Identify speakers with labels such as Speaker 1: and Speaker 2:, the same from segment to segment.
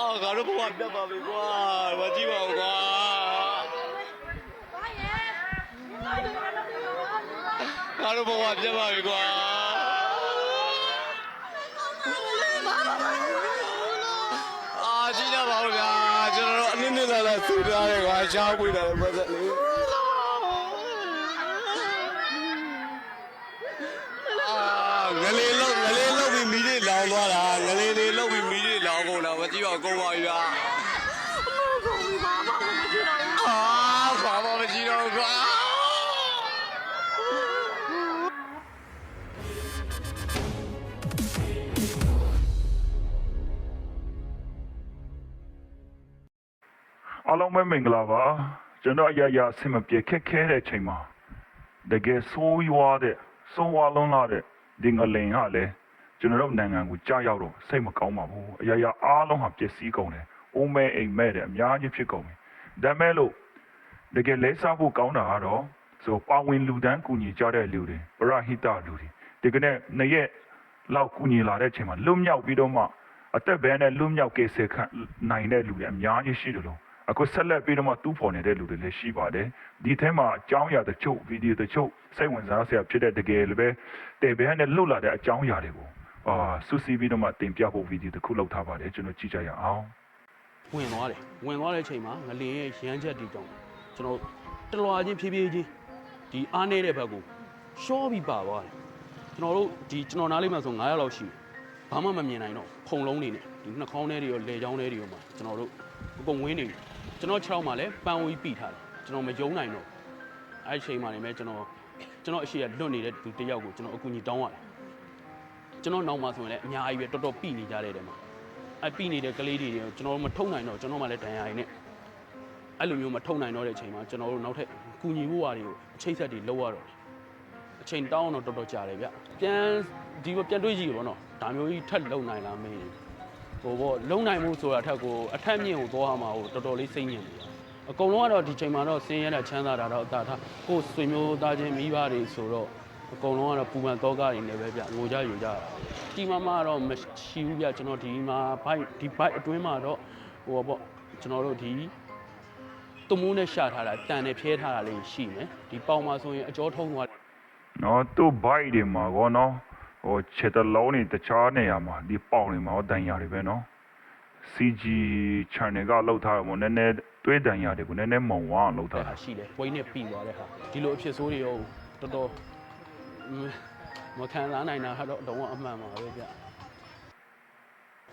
Speaker 1: အာငါတို့ဘဝပြတ်ပါပြီကွာမကြည့်ပါဘူးကွာငါတို့ဘဝပြတ်ပါပြီကွာအာကြည့်ကြပါဦးဗျာကျွန်တော်တို့အနည်းနည်းလာလာဆူထားတယ်ကွာရှားပွေးတယ်ပတ်သက်လေးအာငလေးလုံးငလေးလုံးပြီးမီးတွေလောင်သွားတာငလေးတွေလုံးပြီးမီးတွေလောင်ကုန်တာ မကြည့်ပါဘူးကုန်ပါပြီဗျာအာဘာမှမကြည့်တော့ဘူးကွာ
Speaker 2: အားလုံးပဲမင်္ဂလာပါကျွန်တော်အရာရာအဆင်မပြေခက်ခဲတဲ့ချိန်မှာတကယ်ဆိုးရွားတဲ့ဆိုးဝါးလုံးလာတဲ့ဒီငလင်ဟာလေ ကျွန်တော်တို့နိုင်ငံကိုကြားရောက်တော့စိတ်မကောင်းပါဘူးအရာရာအားလုံးဟာပျက်စီးကုန်တယ်အိုးမဲအိမ်မဲတဲ့အများကြီးဖြစ်ကုန်ပြီဒါမဲ့လို့တကယ်လဲစားဖို့ကောင်းတာကတော့ဆိုပါဝင်လူတန်းကူညီကြတဲ့လူတွေပရဟိတလူတွေဒီကနေ့နှစ်ရက်လောက်ကူညီလာတဲ့ချိန်မှာလွတ်မြောက်ပြီးတော့မှအသက်ဘဲနဲ့လွတ်မြောက်ကယ်ဆယ်ခံနိုင်တဲ့လူတွေအများကြီးရှိတယ်လို့အခုဆက်လက်ပြီးတော့မှတူးဖော်နေတဲ့လူတွေလည်းရှိပါတယ်ဒီထဲမှာအကြောင်းအရာတချို့ဗီဒီယိုတချို့စိတ်ဝင်စားစရာဖြစ်တဲ့တကယ်လည်းပဲတေဘဲနဲ့လွတ်လာတဲ့အကြောင်းအရာတွေကို အာစူးစီးပြီးတော့မှတင်ပြဖို့ဗီဒီယိုတစ်ခုလောက်ထားပါတယ်ကျွန်တော်ကြည့်ကြရအောင်
Speaker 3: ဝင်သွားတယ်ဝင်သွားတဲ့အချိန်မှာငလင်ရဲ့ရမ်းချက်တီတောင်းကျွန်တော်တလွာချင်းဖြည်းဖြည်းချင်းဒီအားနေတဲ့ဘက်ကိုရှော့ပြီးပါသွားတယ်ကျွန်တော်တို့ဒီကျွန်တော်နားလေးမှာဆို900လောက်ရှိတယ်ဘာမှမမြင်နိုင်တော့ဖုံလုံးနေနဲ့ဒီနှာခေါင်းထဲတွေရောလေချောင်းထဲတွေရောမှာကျွန်တော်တို့အကုန်ဝင်းနေတယ်ကျွန်တော်6မှာလည်းပန်းဝီးပိထားတယ်ကျွန်တော်မယုံနိုင်တော့အဲ့ဒီအချိန်မှာနေမဲ့ကျွန်တော်ကျွန်တော်အရှိရလွတ်နေတဲ့သူတစ်ယောက်ကိုကျွန်တော်အကူအညီတောင်းရတယ် ကျွန်တော်နောက်မှာဆိုရင်လည်းအများကြီးပဲတော်တော်ပိနေကြတဲ့တဲမှာအပိနေတဲ့ကလေးတွေကျွန်တော်တို့မထုံနိုင်တော့ကျွန်တော်မှလည်းဒဏ်ရာရည်နဲ့အဲ့လိုမျိုးမထုံနိုင်တော့တဲ့အချိန်မှာကျွန်တော်တို့နောက်ထပ်ကူညီဖို့ဟာတွေကိုအချိန်ဆက်တွေလောက်ရတော့တယ်အချိန်တောင်းတော့တော်တော်ကြာတယ်ဗျပြန်ဒီလိုပြန်တွေးကြည့်ရပေါ့နော်ဒါမျိုးကြီးထပ်လုံနိုင်လားမင်းဟိုပေါ့လုံနိုင်မှုဆိုတာထက်ကိုအထက်မြင့်ကိုသွားမှာဟိုတော်တော်လေးစိတ်ညစ်နေတာအကုန်လုံးကတော့ဒီချိန်မှာတော့ဆင်းရဲတဲ့ချမ်းသာတာတော့အသာထားကိုယ်ဆွေမျိုးသားချင်းမိဘတွေဆိုတော့ အကုန်လုံးကတော့ပူပန်တော့ကားတွေနေပဲဗျငိုကြယူကြတာဒီမှာမှတော့မရှိဘူးဗျကျွန်တော်ဒီမှာဘိုက်ဒီဘိုက်အတွင်းမှာတော့ဟိုပေါ့ကျွန်တော်တို့ဒီတမိုးနဲ့ရှာထားတာတန်နဲ့ဖျဲထားတာလေးရှိမယ်ဒီပေါင်မှာဆိုရင်အကြောထုံးသွား
Speaker 2: နော်သူ့ဘိုက်တွေမှာကောနော်ဟိုချက်တလုံးနေတခြားနေရာမှာဒီပေါင်တွေမှာဒဏ်ရာတွေပဲနော် CG channel ကလောက်ထားတယ်မို့နည်းနည်းတွေးဒဏ်ရာတွေကိုနည်းနည်းမုံဝအောင်လောက်ထား
Speaker 3: တဲ့
Speaker 2: တာ
Speaker 3: ဟာရှိတယ်ဝိန်းနဲ့ပြီးသွားတဲ့ဟာဒီလိုအဖြစ်ဆိုးတွေရောတော်တော် မခံစားနိုင်တာတော့တော့အမှန်ပါပဲဗျ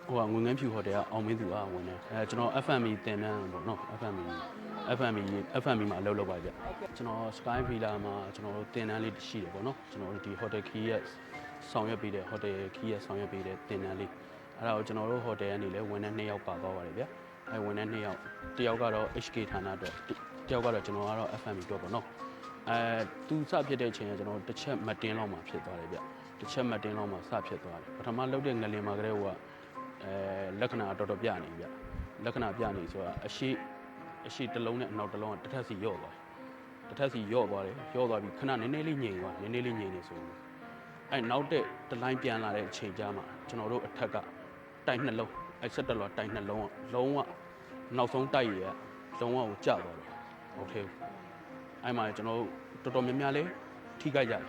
Speaker 3: ဟိုကငွေငန်းဖြူဟိုတယ်ကအောင်မင်းသူကဝင်တယ်အဲကျွန်တော် FME တင်တန်းပေါ့နော် FME FME FME မှာအလုပ်လုပ်ပါဗျကျွန်တော် Sky Villa မှာကျွန်တော်တို့တင်တန်းလေးရှိတယ်ပေါ့နော်ကျွန်တော်တို့ဒီ Hotel Key ရဲ့ဆောင်ရွက်ပေးတဲ့ Hotel Key ရဲ့ဆောင်ရွက်ပေးတဲ့တင်တန်းလေးအဲ့ဒါကိုကျွန်တော်တို့ Hotel ကနေလည်းဝန်ထမ်း2ယောက်ပါသွားပါတယ်ဗျအဲဝန်ထမ်း2ယောက်တစ်ယောက်ကတော့ HK ဌာနအတွက်တစ်ယောက်ကတော့ကျွန်တော်ကတော့ FME အတွက်ပေါ့နော် အဲသူစဖြစ်တဲ့အချိန်ကကျွန်တော်တစ်ချက်မတင်လောက်မှဖြစ်သွားတယ်ဗျတစ်ချက်မတင်လောက်မှစဖြစ်သွားတယ်ပထမလုပ်တဲ့ငလင်မှာကလေးကအဲလက္ခဏာတော်တော်ပြနေပြီဗျလက္ခဏာပြနေဆိုတာအရှိအရှိတစ်လုံးနဲ့အနောက်တစ်လုံးကတစ်ထပ်စီရော့သွားတယ်တစ်ထပ်စီရော့သွားတယ်ရော့သွားပြီးခဏနည်းနည်းလေးငြိမ်သွားနည်းနည်းလေးငြိမ်နေဆိုရင်အဲနောက်တဲ့တလိုင်းပြန်လာတဲ့အချိန်ကြာမှာကျွန်တော်တို့အထက်ကတိုက်နှလုံးအဲဆက်တက်လာတိုက်နှလုံးကလုံးဝနောက်ဆုံးတိုက်ရလုံးဝကိုကျသွားတယ်ဟုတ်သေးဘူး အဲမှာကျွန်တော်တို့တော်တော်များများလေးထိခိုက်ကြတယ်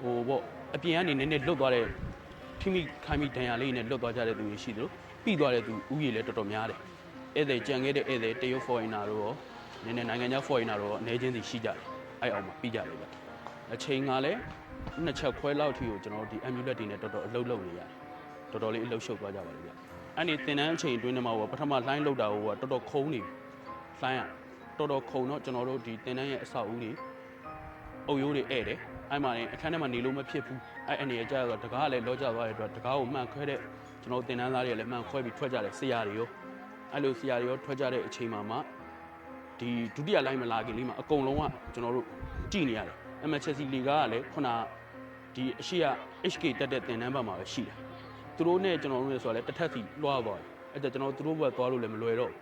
Speaker 3: ဟိုပေါ့အပြင်ကနေနည်းနည်းလွတ်သွားတဲ့ထိမိခိုင်းမိဒဏ်ရာလေးနဲ့လွတ်သွားကြတဲ့သူတွေရှိသလိုပြီးသွားတဲ့သူဥယျာဉ်လည်းတော်တော်များတယ်ဧည့်သည်ကြံခဲ့တဲ့ဧည့်သည်တရုတ် foreigner တို့ရောနည်းနည်းနိုင်ငံခြား foreigner တို့ရောအနေချင်းစီရှိကြတယ်အဲ့အောင်မှာပြီးကြတယ်ဗျအချိန်ကလည်းနှစ်ချက်ခွဲလောက်ထိကိုကျွန်တော်တို့ဒီ amulet တွေနဲ့တော်တော်အလုပ်လုပ်နေရတယ်တော်တော်လေးအလုပ်ရှုပ်သွားကြပါလိမ့်ဗျအဲ့ဒီသင်တန်းအချိန်အတွင်းမှာဟိုပထမ line လောက်တာဟိုကတော်တော်ခုံးနေပြီ line က တော်တော်ခုံတော့ကျွန်တော်တို့ဒီသင်တန်းရဲ့အဆောက်အဦတွေအုပ်ရိုးတွေဧည့်တယ်အဲ့မှာလည်းအခန်းထဲမှာနေလို့မဖြစ်ဘူးအဲ့အနေရကြတော့တကားကလည်းလောကျသွားတဲ့အတွက်တကားကိုမှန်ခွဲတဲ့ကျွန်တော်တင်တန်းသားတွေလည်းမှန်ခွဲပြီးထွက်ကြတယ်ဆရာတွေရောအဲ့လိုဆရာတွေရောထွက်ကြတဲ့အချိန်မှာမှဒီဒုတိယလိုင်းမလာခင်လေးမှာအကုန်လုံးကကျွန်တော်တို့ကြည်နေရတယ်အမချက်စီလီကားကလည်းခုနဒီအရှိရ HK တက်တဲ့တင်တန်းဘက်မှာပဲရှိတယ်သူတို့နဲ့ကျွန်တော်တို့နဲ့ဆိုတော့လည်းတစ်ထပ်စီလွှားသွားတယ်အဲ့ဒါကျွန်တော်တို့သူတို့ဘက်သွားလို့လည်းမလွယ်တော့ဘူး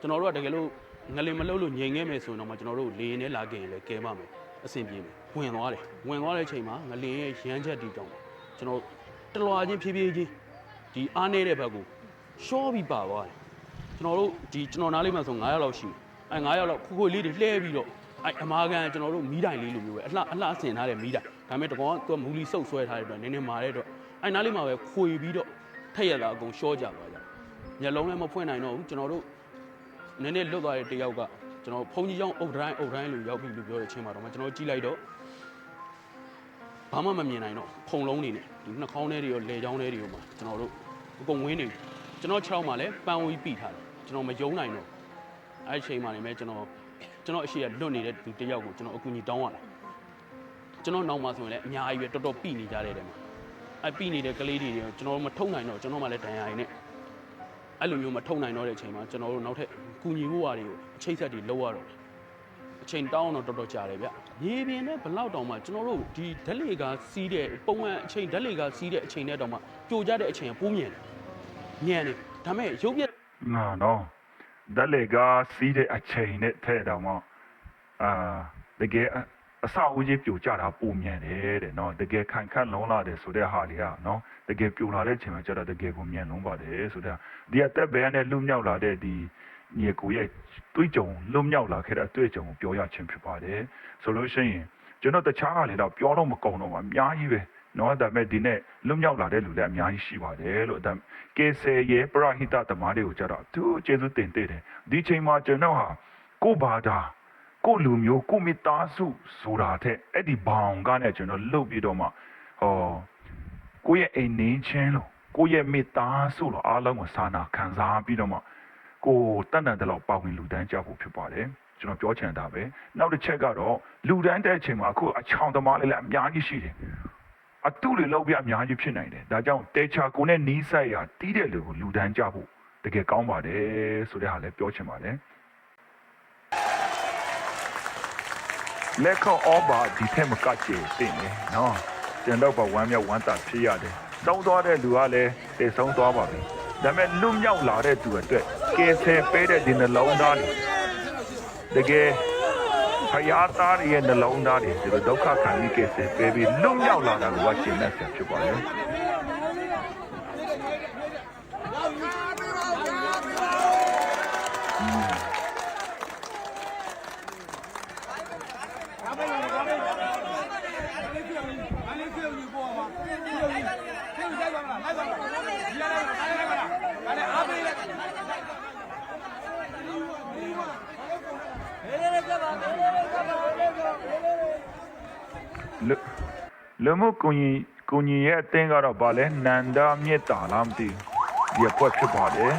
Speaker 3: ကျွန်တော်တို့ကတကယ်လို့ ငလင်မလုပ်လို့ငြိမ်ခဲ့မယ်ဆိုရင်တော့မှကျွန်တော်တို့လေရင်နဲ့လာခင်လည်းကဲပါမယ်အဆင်ပြေမယ်ဝင်သွားတယ်ဝင်သွားတဲ့အချိန်မှာငလင်ရဲ့ရမ်းချက်တီတောင်းကျွန်တော်တလွာချင်းဖြည်းဖြည်းချင်းဒီအားနေတဲ့ဘက်ကိုရှော့ပြီးပါသွားတယ်ကျွန်တော်တို့ဒီကျွန်တော်နားလေးမှာဆို9ယောက်လောက်ရှိတယ်အဲ9ယောက်လောက်ခွေခွေလေးတွေလှဲပြီးတော့အဲအမာကန်ကျွန်တော်တို့မီးတိုင်လေးလိုမျိုးပဲအလှအလှဆင်ထားတဲ့မီးတိုင်ဒါပေမဲ့တကောင်ကသူကမူလီစုပ်ဆွဲထားတဲ့အတွက်နည်းနည်းမာတဲ့အတွက်အဲနားလေးမှာပဲခွေပြီးတော့ထက်ရတာအကုန်ရှော့ကြသွားကြမျက်လုံးလည်းမဖွင့်နိုင်တော့ဘူးကျွန်တော်တို့ နည်းနည်းလွတ်သွားတဲ့တယောက်ကကျွန်တော်ဘုန်းကြီးကျောင်းအုတ်တိုင်းအုတ်တိုင်းလို့ရောက်ပြီလို့ပြောတဲ့အချိန်မှာတော့မှကျွန်တော်ကြည့်လိုက်တော့ဘာမှမမြင်နိုင်တော့ဖုံလုံးနေနဲ့ဒီနှာခေါင်းထဲတွေရောလေချောင်းထဲတွေရောမှာကျွန်တော်တို့အကုန်ဝင်းနေပြီကျွန်တော်6မှာလည်းပန်းဝီးပိထားတယ်ကျွန်တော်မယုံနိုင်တော့အဲ့ဒီအချိန်မှာလည်းကျွန်တော်ကျွန်တော်အရှိရလွတ်နေတဲ့သူတစ်ယောက်ကိုကျွန်တော်အကူအညီတောင်းရတယ်ကျွန်တော်နောက်မှာဆိုရင်လည်းအများကြီးပဲတော်တော်ပိနေကြတဲ့တဲမှာအဲ့ပိနေတဲ့ကလေးတွေကျွန်တော်တို့မထုံနိုင်တော့ကျွန်တော်မှလည်းဒဏ်ရာရည်နဲ့ အဲ့လိုမျိုးမထုံနိုင်တော့တဲ့အချိန်မှာကျွန်တော်တို့နောက်ထပ်ကူညီဖို့ဟာတွေကိုအချိတ်ဆက်တွေလောက်ရတော့တယ်အချိန်တောင်းတော့တော်တော်ကြာတယ်ဗျ။ရေပြင်နဲ့ဘလောက်တောင်မှကျွန်တော်တို့ဒီဓာတ်လေကစီးတဲ့ပုံမှန်အချိန်ဓာတ်လေကစီးတဲ့အချိန်နဲ့တောင်မှကြိုကြတဲ့အချိန်ကပိုးမြင်တယ်။ညံတယ်။ဒါပေမဲ့ရုပ်ပြက်
Speaker 2: ငါနော်ဓာတ်လေကစီးတဲ့အချိန်နဲ့ထဲ့တော့မှအာတကယ် အအဆောက်အဦကြီးပြိုကျတာပုံမြန်တယ်တဲ့နော်တကယ်ခိုင်ခန့်လုံးလာတယ်ဆိုတဲ့ဟာတွေကနော်တကယ်ပြိုလာတဲ့အချိန်မှာကျတော့တကယ်ကိုမြန်လုံးပါတယ်ဆိုတဲ့ဒီအသက်ဘယ်နဲ့လွတ်မြောက်လာတဲ့ဒီညီကိုရဲ့တွေးကြုံလွတ်မြောက်လာခဲ့တဲ့အတွေ့အကြုံကိုပြောရခြင်းဖြစ်ပါတယ်ဆိုလို့ရှိရင်ကျွန်တော်တခြားဟာတွေတော့ပြောတော့မကုန်တော့ပါအများကြီးပဲနော်ဒါပေမဲ့ဒီနေ့လွတ်မြောက်လာတဲ့လူလည်းအများကြီးရှိပါတယ်လို့ဒါကေဆယ်ရဲ့ပရဟိတသမားတွေကိုကြတော့သူကျေးဇူးတင်တဲ့တယ်ဒီချိန်မှာကျွန်တော်ဟာကိုယ့်ဘာသာ ကိုယ့်လူမျိုးကိုယ့်မိသားစုဆိုတာတဲ့အဲ့ဒီဘောင်ကနဲ့ကျွန်တော်လှုပ်ပြီးတော့မှဟောကိုယ့်ရဲ့အိမ်နေချင်းလို့ကိုယ့်ရဲ့မိသားစုလို့အားလုံးကိုစာနာခံစားပြီးတော့မှကိုယ်တတ်တန်တဲ့လောက်ပါဝင်လူတန်းကြဖို့ဖြစ်ပါတယ်ကျွန်တော်ပြောချင်တာပဲနောက်တစ်ချက်ကတော့လူတန်းတဲ့အချိန်မှာအခုအချောင်သမားလေးလည်းအများကြီးရှိတယ်အတုတွေလောက်ပြအများကြီးဖြစ်နိုင်တယ်ဒါကြောင့်တေချာကိုနဲ့နီးစပ်ရာတီးတဲ့လူကိုလူတန်းကြဖို့တကယ်ကောင်းပါတယ်ဆိုတဲ့ဟာလည်းပြောချင်ပါတယ် လက်ခေါအောဘာဒီထက်မကချေတင်နေနော်ကျွန်တော်ကဝမ်းမြောက်ဝမ်းသာဖြစ်ရတယ်သုံးသွားတဲ့လူကလည်းတေဆုံးသွားပါပြီဒါပေမဲ့လွတ်မြောက်လာတဲ့သူအတွက်ကယ်ဆယ်ပေးတဲ့ဒီနှလုံးသားတွေတကယ်ဖယားသားတွေရဲ့နှလုံးသားတွေဒီလိုဒုက္ခခံပြီးကဲဆယ်ပေးပြီးလွတ်မြောက်လာတာကိုဝရှင်းနေဆက်ဖြစ်ပါလေ လူလူမှုကွန်ကြီးကွန်ကြီးရဲ့အတင်းကတော့ဗာလဲနန္ဒမေတ္တာလားမသိဘူးဒီအပွက်ဖြစ်ပါတယ်